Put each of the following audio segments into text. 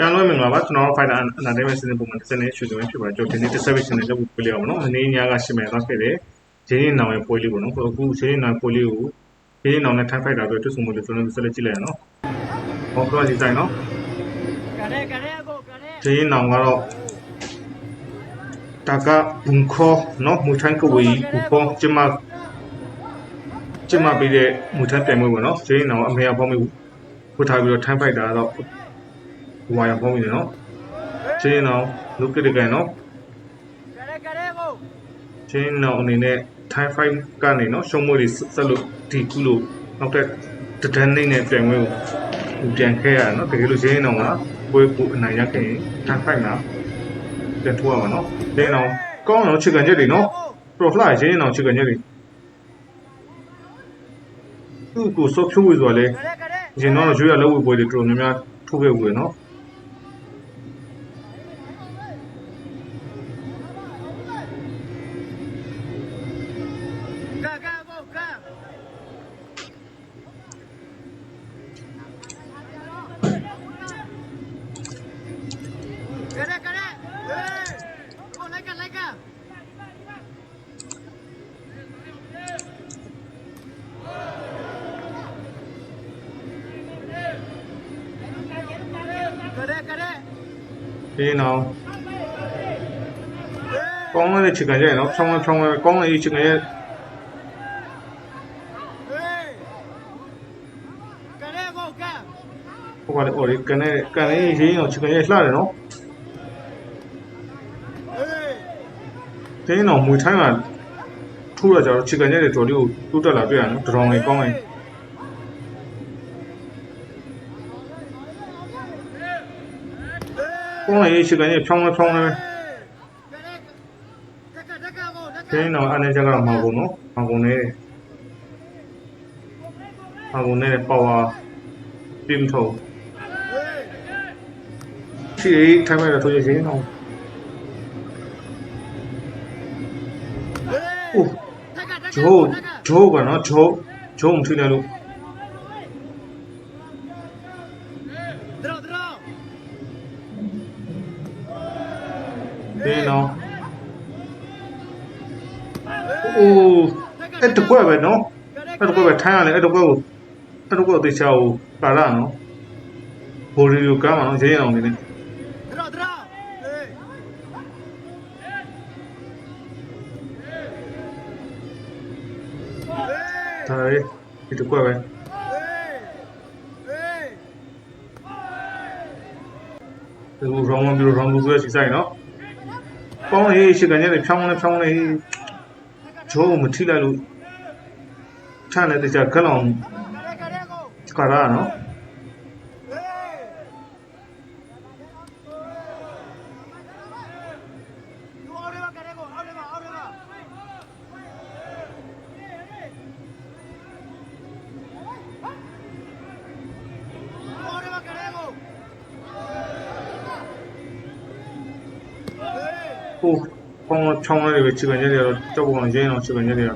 ပြန်လို့မင်္ဂလာပါကျွန်တော်တို့ fighter entertainment စီစဉ်ပုံမှန်တစ်စနေရွှေစုံဖြစ်ပါတယ်ကျွန်တော်ဒီနေ့တစ်ဆက်ပြီးရှင်နေလုပ်ဖို့ပြရအောင်နော်မနေ့ညကရှင်မယ်သွားခဲ့တယ်ဂျင်းရင်နောင်ရဲ့ပွဲလေးပေါ့နော်အခုဂျင်းရင်နောင်ပွဲလေးကိုဂျင်းရင်နောင်နဲ့ time fighter အတွက်တွတ်ဆုံမှုလေးကျွန်တော်တို့ဆက်လက်ကြည့်လိုက်ရအောင်နော်ဟောတော့ဒီတိုင်းနော် Care, care, go, care. ဂျင်းရင်နောင်ကတော့တာကဘုံခေါ်နော်မူထန်ကဝီဘူဖောကျမကျမပြီးတဲ့မူထန်တိုင်ပွဲပေါ့နော်ဂျင်းရင်နောင်အမေရဖောင်းမိဖွထားပြီးတော့ time fighter ကတော့ ဝါရဖုံးပြီနော်ချင်းအောင်လုပ်ကြတဲ့ကန်နော်ချင်းအောင်အနေနဲ့ time frame ကနေနော်ရှုံးမွေးတွေဆက်လို့ဒီကုလို့နောက်တဲ့တဒန်းနိုင်တဲ့ပြန်ဝဲကိုပြန်ခဲ့ရနော်တကယ်လို့ချင်းအောင်ကပွဲကိုအနိုင်ရခဲ့ရင် time frame ကပြန်ထိုးရမှာနော်ချင်းအောင်ကောင်းအောင်ချစ်ကန်ချက်တွေနော် pro fly ချင်းအောင်ချစ်ကန်ချက်တွေသူ့ကိုစောဖြိုးဝေဆိုတာလေရင်တော့ရွေးရလောက်ဝေပွဲတွေတော်တော်များများထိုးခဲ့ဦးရနော် ပြီးရင်တော့ကောင်းတဲ့ chicken ရဲ့နော်ဖြောင်းဖြောင်းကောင်းတဲ့ chicken ရဲ့ဟိုကလည်း ori ကနေကနေရင်းအောင် chicken ရဲ့လှတယ်နော်ပြီးရင်တော့မွေထိုင်းကထိုးရကြတော့ chicken ရဲ့တော်လေးကိုတိုးတက်လာပြရနော်ဒရောင်းလေးကောင်းတယ် ကောင်းလိုက်ချစ်ကန်ရဲ့ဖြောင်းလဲဖြောင်းလဲကရဲတကတကဘောတကတင်းအောင်အနေချက်ကတော့မောင်ကုန်နော်မောင်ကုန်နဲ့မောင်ကုန်နဲ့ပါဝါပြင်ထုံဟေးချီထိုင်းမဲ့ထိုးရချင်းနော်ဟေးအိုးတကတကဂျိုးဂျိုးကနော်ဂျိုးဂျိုးမထီလိုက်လို့ဒ အဲ့တကွက်ပဲနော်အဲ့တော့ပဲထိုင်းရလေအဲ့တော့ကိုအဲ့တော့ကိုတေချာကိုပါလာနော်ဘိုရီယိုကမ်းမှာနော်ရင်းအောင်နေနေဒရောဒရောဟေးဒါလေဒီတကွက်ပဲဟေးဟေးဒီရောင်းမပြီးရောင်းဘူးဆိုရစီဆိုင်နော်ပေါင်းရေးရှိကန်နေဖြောင်းနေဖြောင်းနေဂျိုးမထိလိုက်လို့ ချမ်းတဲ့တေချာကလောင်ကရဲကရဲကိုကရာနော်ဟေးယူအော်ရပါကရဲကိုအော်ရပါအော်ရပါအော်ရပါကရဲကိုဟေးဟိုပေါင်းဖြောင်းနေပဲရှိကန်နေတယ်တော့ကြောက်ကောင်ရင်းအောင်ရှိကန်နေတယ်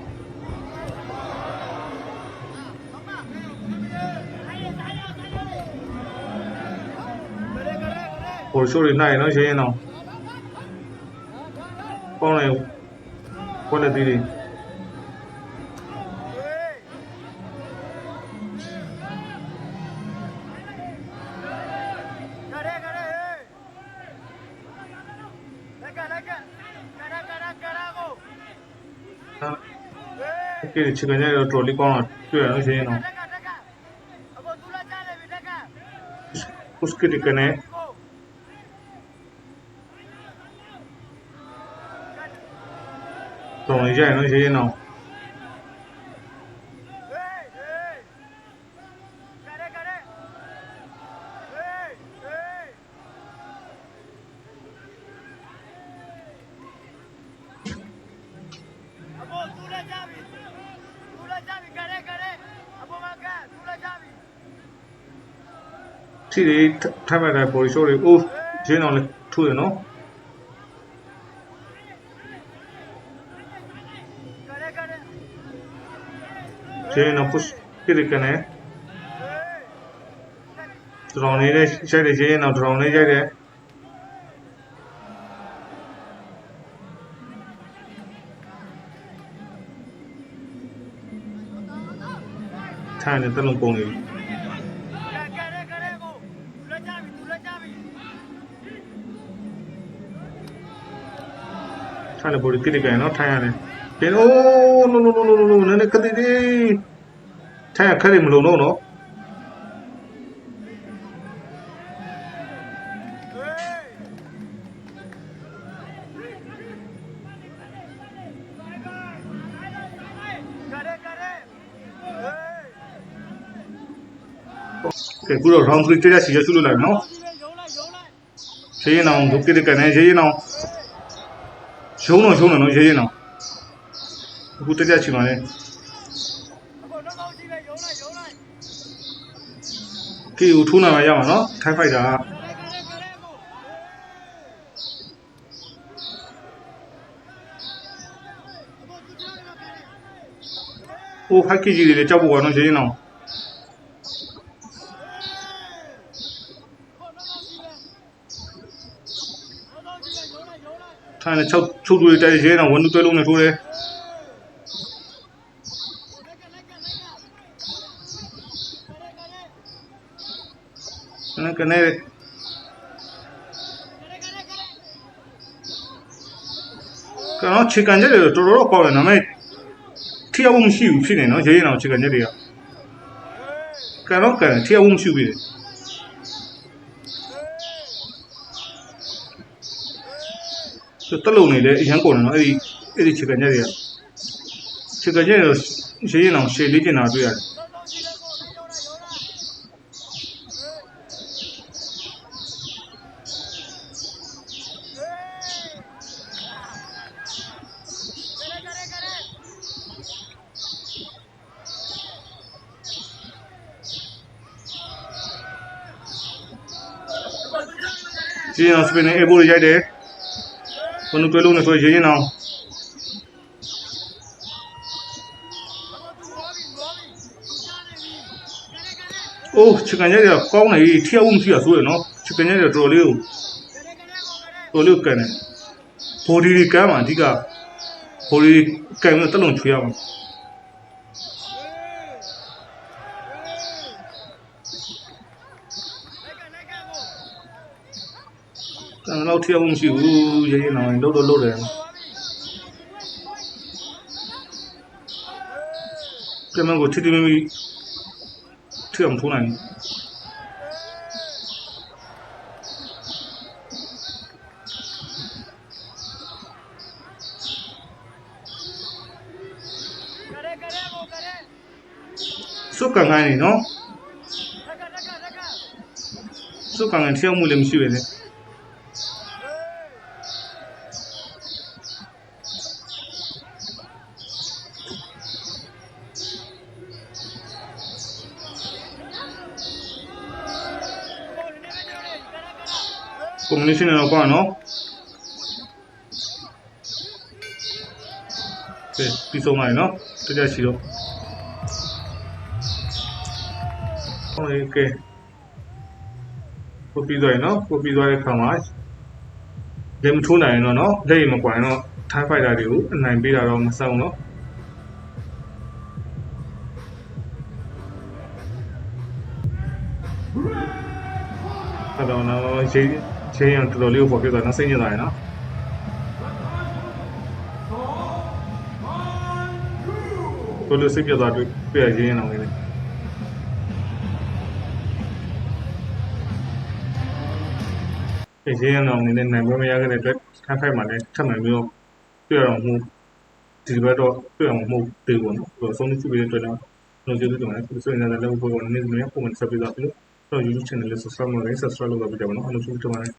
ဟိုရှိုးရနိုင်နော်ရင်းအောင်ပေါင်းနေခွက်လက်သေးလေး Care, care, hey. Leka, leka. Cara, cara, cara, go. 懂一下也能学电脑。ရှိတယ်ထိုင်မှတ်တိုင်းပေါ်ရှိုးတွေအိုးရှင်းအောင်လဲထူးတယ်နော် ရင်းအောင် push ပြစ်ကနေ Hey. တော်တော်လေးနဲ့ရိုက်တယ်ရေးရင်တော့တော်တော်လေးရိုက်တယ်ထိုင်နေတက်လုံးပုံနေပြီကဲကဲကဲကိုသူလက်ကြပြီသူလက်ကြပြီထိုင်နေပေါ်ကိတိက န်နော်ထိုင်ရတယ်ပြန်အိုးနိုးနိုးနိုးနိုးနိုးနည်းနည်းကတိတိထိုင်ရခက်တယ်မလို့တော့နော်ဟေးကဲကဲကဲဟေးကဲခုတော့ round 3တက်ရစီရဆုလို့လိုက်နော်ရုံးလိုက်ရုံးလိုက်ရေးရင်အောင်ဒုကိတိကန်နဲ့ရေးရင်အောင်ရှုံးတော့ရှုံးတယ်နော်ရေးရင်အောင် အခုတက်ရချီပါလေအခုနောက်ကောင်းကြည့်ပဲရုံးလိုက်ရုံးလိုက်ကီကိုထိုးနိုင်မှရမှာနော်ထိုင်ဖိုက်တာကဲကဲကဲကိုအခုသူကြောက်နေတယ်ဟိုဟက်ကီကြီးတွေလည်းကြောက်ဖို့ကနော်ရေးရင်အောင်ခုနောက်ကောင်းကြည့်ပဲနောက်ကောင်းကြည့်ပဲရုံးလိုက်ရုံးလိုက်ထိုင်နေချုပ်ချုပ်တွေတိုက်ရေးရင်အောင်ဝန်တူတွဲလုံးနဲ့ထိုးတယ် လက်ကလက်ကလက်က ကဲကဲနည်းကနေကဲကဲကဲကနော်ချီကန်ချက်တွေတော်တော်ကောင်းတယ်ဒါပေမဲ့ထီအောင်မရှိဘူးဖြစ်နေနော်ရေးရင်အောင်ချီကန်ချက်တွေကကနော်ကန်ထီအောင်မရှိဘူးလေတက်လုံးနေလေအရန်ကုန်တယ်နော်အဲ့ဒီအဲ့ဒီချီကန်ချက်တွေကချီကန်ချက်တွေရေးရင်အောင်ရှေ့လေးကျင်တာတွေ့ရတယ် နောက်ကောင်းကြည့်ပဲကိုရုံးလိုက်ရုံးလိုက်ကဲကဲကဲ ရေးရင်အောင်စပင်နဲ့အေဘိုးတွေရိုက်တယ်ဝန်တူတွဲလုံးနဲ့ဆိုရေးရင်အောင်အခုသူဝါပြီဝါပြီသူချနေပြီကဲကဲကဲအိုးချီကန်ချက်တွေကကောင်းတယ်ထီအောင်မရှိရဆိုရနော်ချီကန်ချက်တွေတော်တော်လေးကိုကဲကဲကိုကဲတော်လေးကိုကန်တယ်ဘော်ဒီတွေကမ်းမှာအဓိကဘော်ဒီကန်ပြီးတက်လုံးချွေရမှာ လက်ကလက်ကကို ကန်တော့ထီအောင်မရှိဘူးရေးရင်အောင်လှုပ်တော့လှုပ်တယ်ဝါပြီကျမကိုထီတီမီမီထီအောင်ထိုးနိုင်ကဲကဲကဲကိုကဲစုကန်ခိုင်းနေနော်လက်ကလက်ကလက်ကစုကန်ကန်ထီအောင်မှုလည်းမရှိပဲလေကွန် မြူနီရှင်တော့ပါနော်ကဲပြီးဆုံးလိုက်နော်တကြရှိတော့ဟုတ်ကဲ့ကိုပြီးသွားရင်နော်ကိုပြီးသွားတဲ့ခါမှာလက်မထိုးနိုင်ရင်တော့နော်လက်ရမကွာရင်တော့ထိုင်းဖိုက်တာတွေကိုအနိုင်ပေးတာတော့မဆောင်နော်အဲ့တော့နော်ရေး ရေးရင်တော်တော်လေးကိုပေါ်ပြသွားနော်စိတ်ညစ်သွားရင်နော်တော်တော်စိတ်ပြတ်သွားတွေ့ပြရရေးရင်တော့လေရေးရင်တော့အနေနဲ့နိုင်ပွဲမရခဲ့တဲ့အတွက်ထိုင်းဖိုက်မှာလည်းထပ်မှန်ပြီးတော့တွေ့ရအောင်မှုဒီဘက်တော့တွေ့အောင်မှုတေးပေါ့နော်ဆိုတော့ဆုံးဖြတ်ပြီးတဲ့အတွက်တော့ကျွန်တော်ကျေးဇူးတင်ပါတယ်ဆိုရင်လည်းလည်းဘုရားကနေနေပုံမှန်ဆက်ပြီးတော့ပြီးတော့ YouTube channel လေး subscribe လုပ်လိုက် subscribe လုပ်ပါကြပါနော်အားလုံးကျေးဇူးတင်ပါတယ်